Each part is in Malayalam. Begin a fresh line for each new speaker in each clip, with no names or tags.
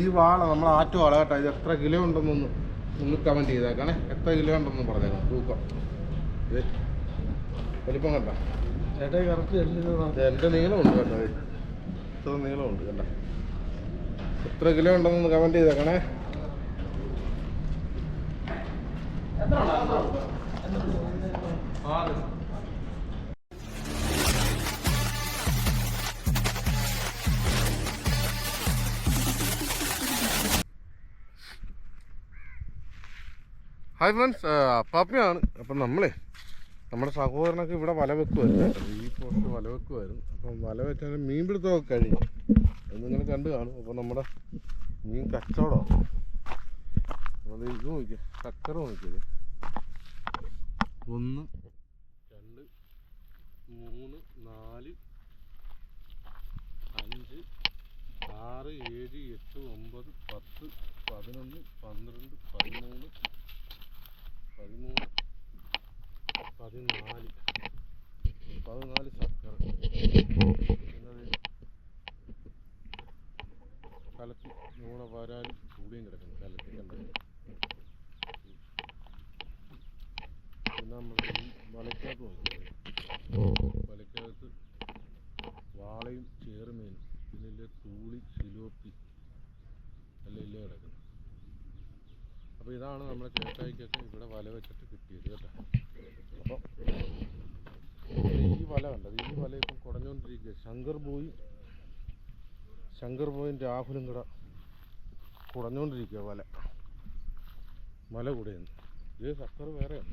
ഈ വാള നമ്മൾ ആറ്റു വാള കേട്ടോ ഇത് എത്ര കിലോ ഉണ്ടെന്നൊന്ന് ഒന്ന് കമൻറ്റ് ചെയ്തേക്കണേ എത്ര കിലോ ഉണ്ടെന്ന് പറഞ്ഞേക്കണം തൂക്കം ഇത് വലിപ്പം കണ്ട ചേട്ടാ കറക്റ്റ് എൻ്റെ നീളമുണ്ട് കേട്ടോ ഇത്ര നീളമുണ്ട് കേട്ടോ എത്ര കിലോ ഉണ്ടെന്നൊന്ന് കമൻറ്റ് ചെയ്തേക്കണേ എത്ര ഹായ് ഫ്രണ്ട്സ് അപ്പാപ്പയാണ് അപ്പം നമ്മളെ നമ്മുടെ സഹോദരനൊക്കെ ഇവിടെ വല വെക്കുമായിരുന്നു ഈ പോസ്റ്റ് വല വെക്കുമായിരുന്നു അപ്പം വല വെച്ചാൽ മീൻ പിടുത്തമൊക്കെ കഴിഞ്ഞു അത് നിങ്ങൾ കണ്ടു കാണും അപ്പം നമ്മുടെ മീൻ കച്ചവടമാണ് അത് ഇത് നോക്കിയാൽ ചക്കര നോക്കിയത് ഒന്ന് രണ്ട് മൂന്ന് നാല് അഞ്ച് ആറ് ഏഴ് എട്ട് ഒമ്പത് പത്ത് പതിനൊന്ന് പന്ത്രണ്ട് പതിമൂന്ന് പതിമൂന്ന് പതിനാല് പതിനാല് ചക്കര കലത്തി മൂന്ന് വരാലും ചൂടിയും കിടക്കുന്നു നമ്മുടെ കേട്ടായിക്കൊക്കെ ഇവിടെ വല വെച്ചിട്ട് കിട്ടിയത് കേട്ടോ അപ്പം ഈ വല കണ്ടത് ഈ വല ഇപ്പം കുറഞ്ഞുകൊണ്ടിരിക്കുക ശങ്കർ ബോയി ശങ്കർ ബോയും രാഹുലും കൂടെ കുറഞ്ഞുകൊണ്ടിരിക്കുക വല വല കൂടെയാണ് ഇത് സക്കർ വേറെയാണ്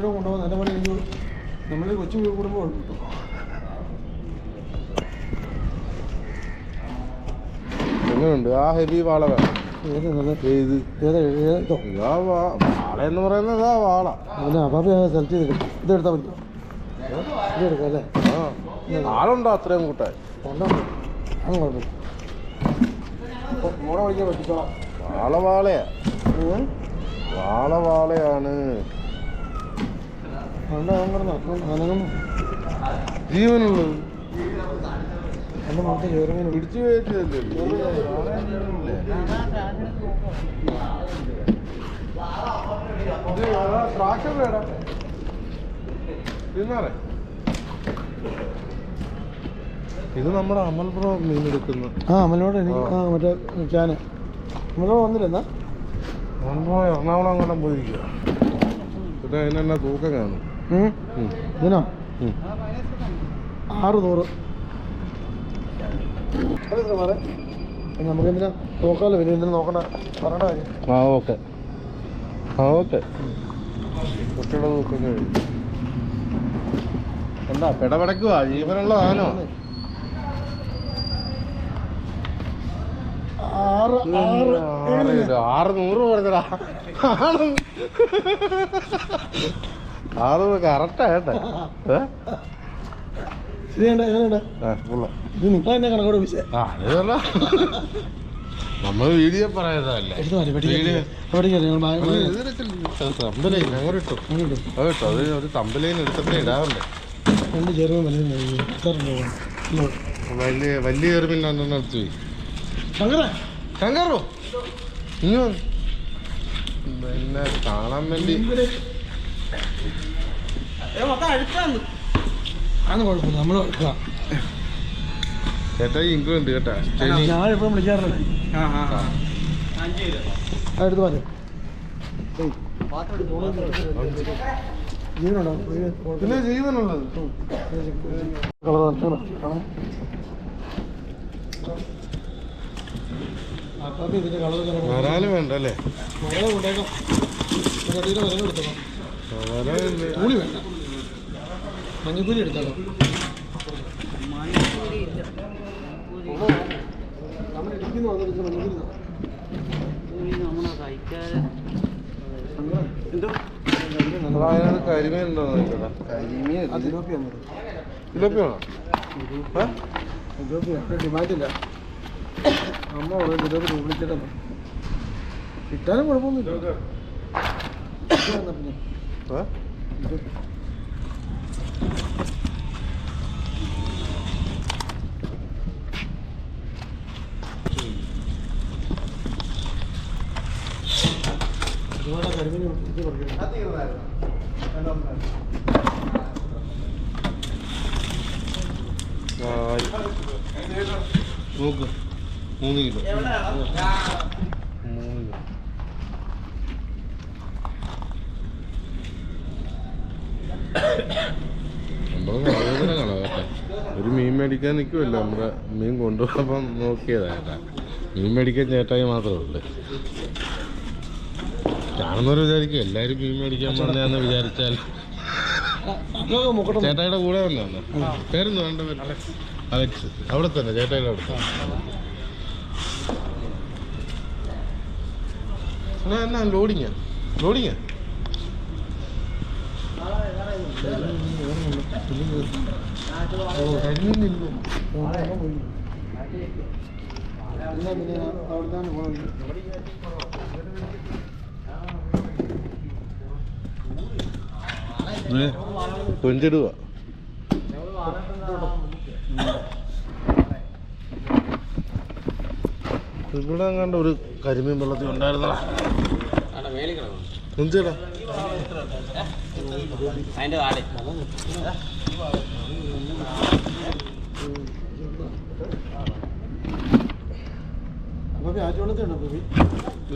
മുഴുവൻ കൊണ്ടുപോകാൻ നല്ല പോലെ എനിക്ക് നമ്മൾ കൊച്ചു കുടുംബം ഉൾപ്പെട്ടു
എങ്ങനെയുണ്ട് ആ ഹെവി വാള
വേണം
പറയുന്നത് ഇതാ വാള
സെലക്ട് ചെയ്ത് ഇത് എടുത്താൽ മതി ഇത്
എടുക്കാം ആളുണ്ടോ അത്രയും കൂട്ടാൻ
ഉണ്ടോ അങ്ങ് കുഴപ്പമില്ല
വാള വാളയാ വാള വാളയാണ് ജീവനുള്ളത്
എന്റെ മുഖത്ത് ചോരങ്ങനെ
പിടിച്ചു കയറ്റിയല്ലേ തിന്നാറേ ഇത് നമ്മുടെ അമൽ ബ്രോ മീൻ എടുക്കുന്നു
ആ അമലോട് എനിക്ക് ആ മറ്റേ ക്യാന് അമലോ വന്നില്ലെന്നാ
അമൽ ബ്രോ എറണാകുളം അങ്ങോട്ടും പോയിരിക്കുക പിന്നെ അതിനെന്നെ തൂക്കം കാണും
ഇതിനോ ആറ് നൂറ് നമുക്ക് എന്തിനാ നോക്കാമല്ലോ പിന്നെ എന്തിനാ നോക്കണ പറയണ കാര്യം
ആ ഓക്കെ ആ ഓക്കെ കുട്ടികളെ നോക്കുന്ന എന്താ പിടപെടക്കുവാ ജീവനുള്ള ആനോ ആറ് ആറ് നൂറ് പറഞ്ഞടാ ആള് കറക്റ്റാ കേട്ടോ
ഇത് നിങ്ങൾ എന്നെ കണക്കോട് വിളിച്ചേ
നമ്മൾ വീഡിയോ പറയുന്നതല്ലേ ഒരു തമ്പലയിൽ എടുത്തിട്ടേ ഇടാറുണ്ട് രണ്ട് ചെറുപ്പം വലിയ വലിയ ചെറുപ്പിൽ രണ്ടെണ്ണം എടുത്തു പോയി കങ്കറോ ഇങ്ങനെ കാണാൻ വേണ്ടി
അതൊന്നും കുഴപ്പമില്ല നമ്മൾ എടുക്കാം
ചേട്ടാ ഇങ്കും ഉണ്ട് കേട്ടാ
ഞാനിപ്പം വിളിക്കാറില്ല എടുത്ത് പറഞ്ഞു ജീവനുണ്ടോ പിന്നെ ജീവനുള്ളത്
കളർ വേണ്ട അല്ലേ കൂടി
വേണ്ട മഞ്ഞക്കൂലി എടുക്കാലോ
കരിമീൻ ഉണ്ടോ കരിമീൻ
ഡിമാൻഡില്ല അമ്മ അവിടെ വിളിച്ചിട്ടാണ് കിട്ടാനും കുഴപ്പമൊന്നുമില്ല
ഇത് മൂന്ന് കിലോ മേടിക്കാൻ നിൽക്കുമല്ലോ നമ്മുടെ മീൻ കൊണ്ടുപോകാൻ നോക്കിയതായിട്ടാ മീൻ മേടിക്കാൻ ചേട്ടായി മാത്രമേ ഉള്ളൂ കാണുന്നവർ വിചാരിക്കും എല്ലാവരും മീൻ മേടിക്കാൻ പറഞ്ഞാന്ന് വിചാരിച്ചാൽ ചേട്ടായിയുടെ കൂടെ തന്നെ പേരെന്താ വേണ്ട അലക്സ് അവിടെ തന്നെ ചേട്ടായിയുടെ അവിടെ തന്നെ എന്നാ ലോഡിങ്ങാ ലോഡിങ്ങാ കൊഞ്ചിടുക ഇവിടെ കണ്ട ഒരു കരിമീൻ വെള്ളത്തിൽ ഉണ്ടായിരുന്നടാ
കൊഞ്ചിടാ അതിൻ്റെ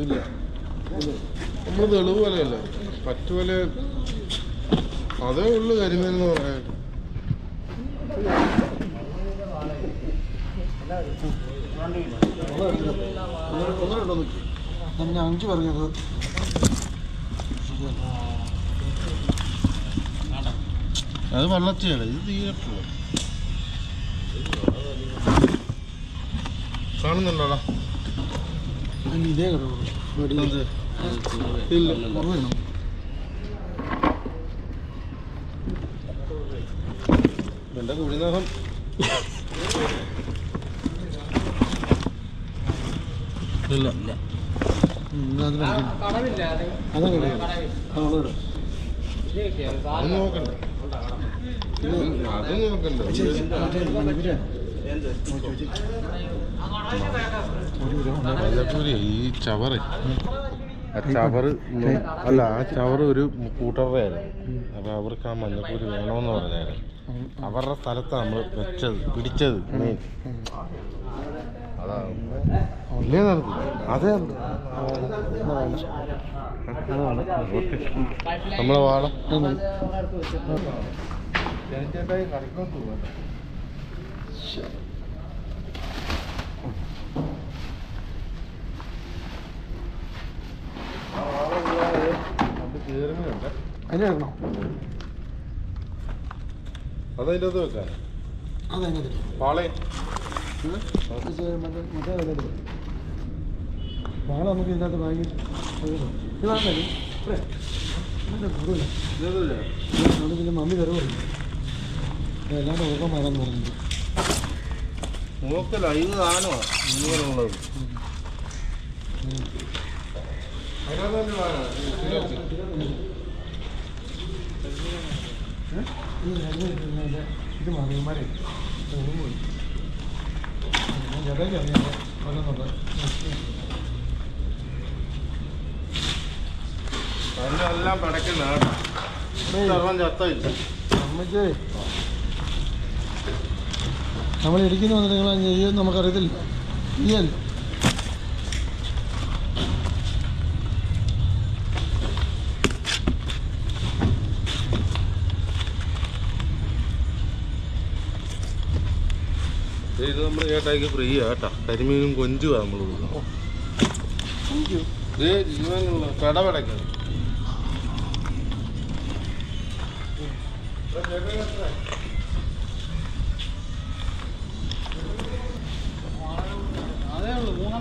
ഇല്ല നമ്മൾ തെളിവ് പോലെയല്ല പറ്റുപോലെ അതേ ഉള്ളു കരിമീനെന്ന്
തന്നെ അഞ്ച് പറഞ്ഞത്
അത് വള്ളത്തിയല്ല ഇത് തീരട്ടുള്ള കാണുന്നുണ്ടോടാ
ഇതേ കുറവുള്ളൂ
എൻ്റെ കുഴിനകം ഇല്ല ഇല്ല അത് നോക്കണ്ട ഈ ചവറ് ആ ചവറ് അല്ല ആ ചവറ് ഒരു കൂട്ടറുടെയായിരുന്നു അപ്പൊ അവർക്ക് ആ മഞ്ഞപ്പൂരി വേണമെന്ന് പറഞ്ഞായിരുന്നു അവരുടെ സ്ഥലത്താണ് നമ്മള് വെച്ചത് പിടിച്ചത് മെയിൻ അതെ നമ്മളെ വാളം ചേട്ടായി കളിക്കാൻ പോവാ അതിനെടുക്കണോ അത് വെക്കാൻ
മറ്റേ നമുക്ക് ഇതിനകത്ത് വാങ്ങി ഇതാണല്ലേ മമ്മി തരുമോ എല്ലാവരും ഓർക്കാൻ മാറാൻ തുടങ്ങി
മൂക്ക് ലൈവ് താനോ മീനുകളുള്ളത്
ഇത് മറിയന്മാരെ പോയി ജടയിൽ അറിയാം പറയുന്നുണ്ട്
അതിനെല്ലാം പടക്കുന്ന ചത്തമില്ല അമ്മച്ചേ
നമ്മൾ ഇടുക്കിന്ന് വന്നിട്ട് നിങ്ങൾ ചെയ്യുമെന്ന് നമുക്കറിയത്തില്ല ഇല്ലല്ലോ
ഇത് നമ്മുടെ ചേട്ടായിക്ക് ഫ്രീ ആട്ടാ കരിമീനും കൊഞ്ചുവാ നമ്മൾ ജീവനുള്ള കടപടക്കാണ്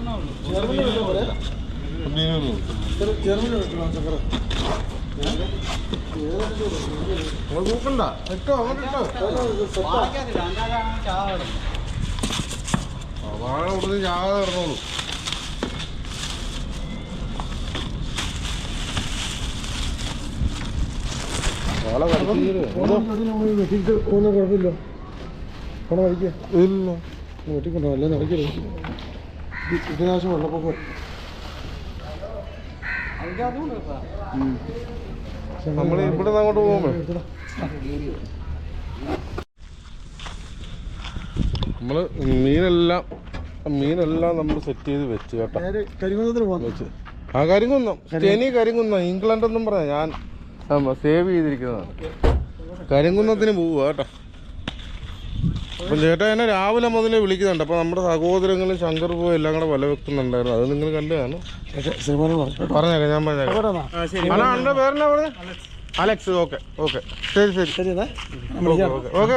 നോക്കണ്ട ഇട്ടോ കുഴപ്പമില്ല ഇല്ല വെട്ടിക്കൊണ്ടോ അല്ലേ നടക്കരുത് ഇതിനാവശ്യം വെള്ളപ്പൊക്കം
നമ്മൾ ഇവിടെ നിന്ന് അങ്ങോട്ട് പോകുമ്പോൾ നമ്മൾ മീനെല്ലാം മീനെല്ലാം നമ്മൾ സെറ്റ് ചെയ്ത് വെച്ച് കേട്ടോ
കരിങ്കുന്നത്തിന് പോകാൻ വെച്ച്
ആ കരിങ്കുന്നം ശനി കരിങ്കുന്നം എന്നും പറഞ്ഞ ഞാൻ
സേവ് ചെയ്തിരിക്കുന്നതാണ്
കരിങ്കുന്നത്തിന് പോവുക കേട്ടോ അപ്പം ചേട്ടാ എന്നെ രാവിലെ മുതലേ വിളിക്കുന്നുണ്ട് അപ്പോൾ നമ്മുടെ സഹോദരങ്ങളും ശങ്കർ പൂ എല്ലാം കൂടെ വില വെക്കുന്നുണ്ടായിരുന്നു അത് നിങ്ങൾ കണ്ടതാണ് പറഞ്ഞേക്കാം ഞാൻ പറഞ്ഞേക്കാം അല്ല എൻ്റെ പേരെന്നാ പറഞ്ഞേ അലക്സ് ഓക്കെ ഓക്കെ ശരി ശരി ശരി ഓക്കെ ഓക്കെ ഓക്കെ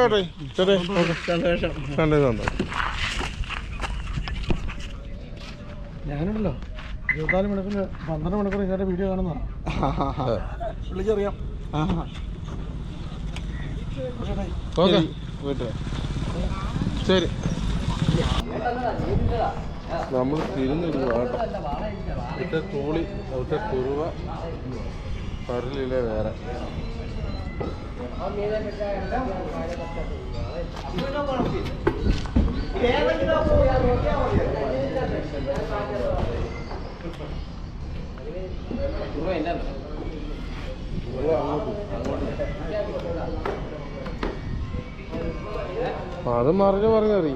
ചേട്ടാ ചേട്ടാ ഓക്കെ സന്തോഷം സന്തോഷം
ഞാനുണ്ടല്ലോ ഇരുപത്തിനാല് മണിക്കൂർ പന്ത്രണ്ട് മണിക്കൂർ ഇതിൻ്റെ വീഡിയോ കാണുന്നതാണ് വിളിച്ചറിയാം
ഓക്കെ പോയിട്ട് ശരി നമ്മൾ തിരിഞ്ഞിരുന്നു കേട്ടോ ഇവിടുത്തെ തൂളി അവിടുത്തെ കുറുവ പരലിലെ വേറെ അങ്ങോട്ട് അത് മറിഞ്ഞ് മറിഞ്ഞറി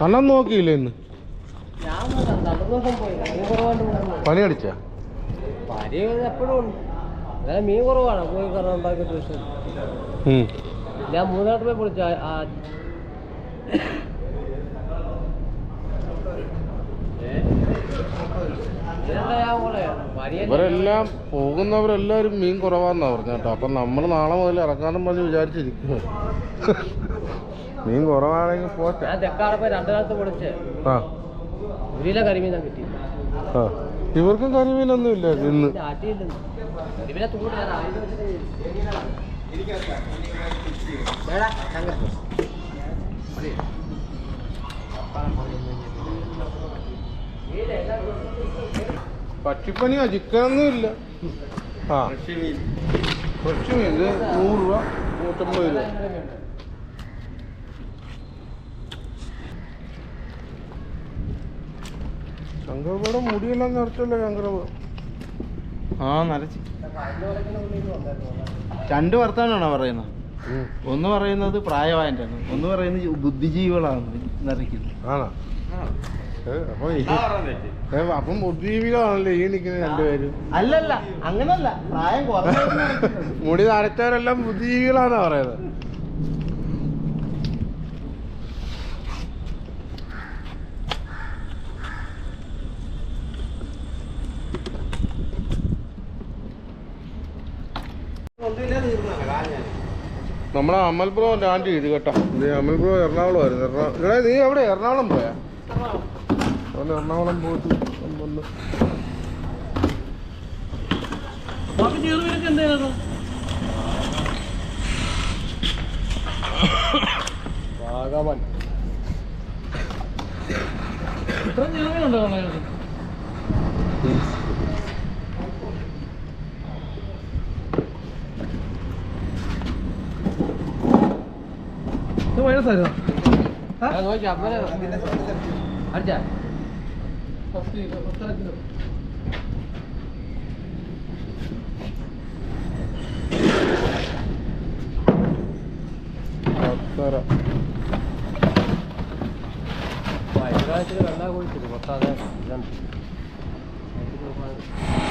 കണ്ണം നോക്കിയില്ലേ ഇന്ന് പനി അടിച്ചാ
പനി എപ്പോഴും ഉണ്ട് അങ്ങനെ മീൻ കുറവാണ് പോയി കർണാടക ട്യൂഷൻ ഞാൻ മൂന്നാമത്തെ പോയി പൊളിച്ചു
ഇവരെല്ലാം പോകുന്നവരെല്ലാവരും മീൻ കുറവാന്നാ പറഞ്ഞ കേട്ടോ അപ്പം നമ്മൾ നാളെ മുതൽ ഇറക്കാനും പറഞ്ഞ് വിചാരിച്ചിരിക്കും മീൻ കുറവാണെങ്കിൽ പോട്ടെ ഞാൻ
തെക്കാടെ പോയി രണ്ടാമത്തെ പൊളിച്ച് ആ കരിമീൻ കിട്ടി
ആ ഇവർക്കും കരിമീനൊന്നും ഇല്ല ഇന്ന് പക്ഷിപ്പനിയോ അജിക്കാനൊന്നും ഇല്ല ആ ഫ്രഷ് മീൻ ഇത് നൂറ് രൂപ നൂറ്റമ്പത് രൂപ ശങ്കർപൂടെ മുടിയെല്ലാം നിറച്ചല്ലോ ശങ്കർപൂ
ആ നരച്ച് രണ്ട് വർത്താനാണോ പറയുന്നത് ഒന്ന് പറയുന്നത് പ്രായവായൻ്റെ ഒന്ന് പറയുന്നത് ബുദ്ധിജീവികളാണ് നിറയ്ക്കുന്നത്
ആണോ അപ്പം ബുദ്ധിജീവികളാണല്ലോ ഈ നിൽക്കുന്ന രണ്ടുപേരും
അല്ലല്ല അങ്ങനല്ല പ്രായം
മുടി നരച്ചവരെല്ലാം ബുദ്ധിജീവികളാണ് പറയുന്നത് നമ്മളെ അമൽ ബ്രോ ലാൻഡ് ചെയ്ത് കേട്ടോ നീ അമൽ ബ്രോ എറണാകുളം ആയിരുന്നു എറണാകുളം നീ എവിടെ എറണാകുളം പോയാ എറണാകുളം പോയിട്ട് വന്ന് ഭാഗവാൻ
വൈറസ് ആയിരുന്നു വെള്ളം കുഴിച്ചിട്ട് കുറച്ചാതെ ഇതാണ് നോക്കാൻ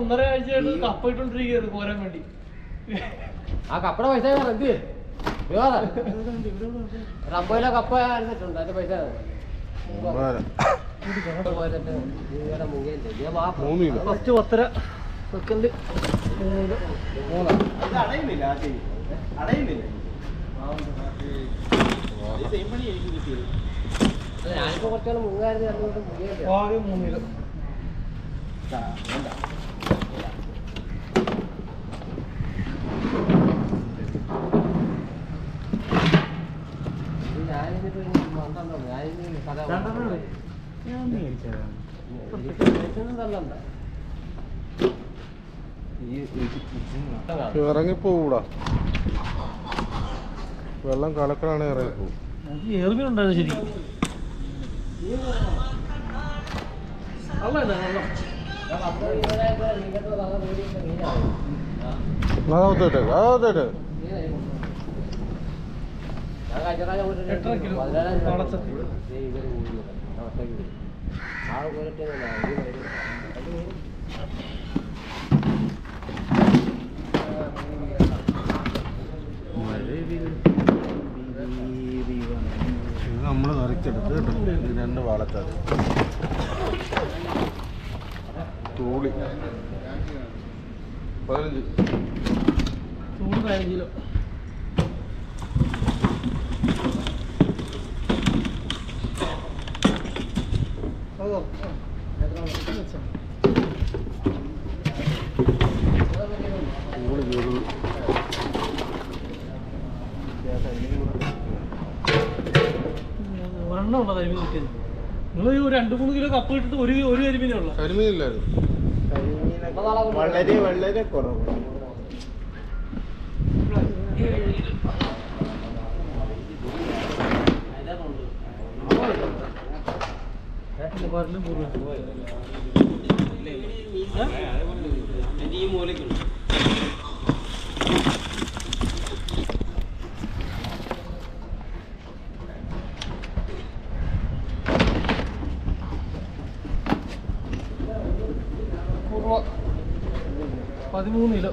ഒന്നര ആഴ്ചയായിട്ട് കപ്പ ഇട്ടോണ്ടിരിക്കുകയാണ് പോരാൻ വേണ്ടി ആ കപ്പയുടെ പൈസ എന്ത് റംബോയിലെ കപ്പ അരച്ചിട്ടുണ്ട് അതിന്റെ പൈസ ഫസ്റ്റ് പത്തര സെക്കൻഡ് മൂന്ന് മൂന്ന് അടയുന്നില്ല അടയുന്നില്ല സെയിം പണി എനിക്ക് കിട്ടിയത് ആകെ മൂന്നില്
ഇറങ്ങിപ്പോകൂടാ വെള്ളം കലക്കലാണ് ഇറങ്ങിപ്പോവും
ഏറിയുണ്ടായിരുന്നു ശരി
അകത്തോട്ട് അകത്തോട്ട്
എത്ര കിലോ വളച്ചത്തി ആറ് പോരട്ടെ
മഴവിൽ നമ്മൾ നിറച്ചെടുത്ത് രണ്ട് വാളത്തത് തൂളി പതിനഞ്ച്
തൂളി പതിനഞ്ച് കിലോ അതോ രണ്ടു മൂന്ന് കിലോ കപ്പ് കിട്ടുന്നത് ഒരു ഒരു കരിമീനേ ഉള്ളൂ
കരിമീനില്ലായിരുന്നു വളരെ വളരെ കുറവ് ഈ മൂലക്കുണ്ട് മൂന്ന് കിലോ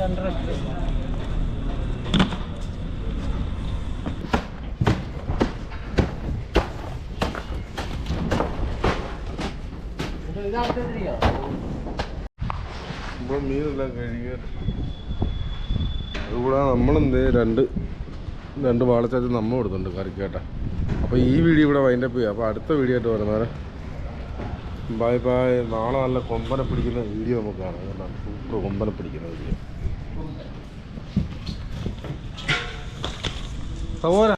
രണ്ടര ഇതാ മീനെല്ലാം കഴുകിയ കൂടാതെ നമ്മളെന്ത് രണ്ട് രണ്ട് വാളച്ചാച്ച് നമ്മൾ കൊടുത്തുണ്ട് കറിക്കേട്ട അപ്പോൾ ഈ വീഡിയോ ഇവിടെ വൈൻഡപ്പ് ചെയ്യാം അപ്പോൾ അടുത്ത വീഡിയോ ആയിട്ട് വരുന്നവരെ ബായ് ബായ് നാളെ നല്ല കൊമ്പനെ പിടിക്കുന്ന വീഡിയോ നമുക്ക് കാണാം സൂപ്പർ കൊമ്പനെ പിടിക്കുന്ന വീഡിയോ സവോര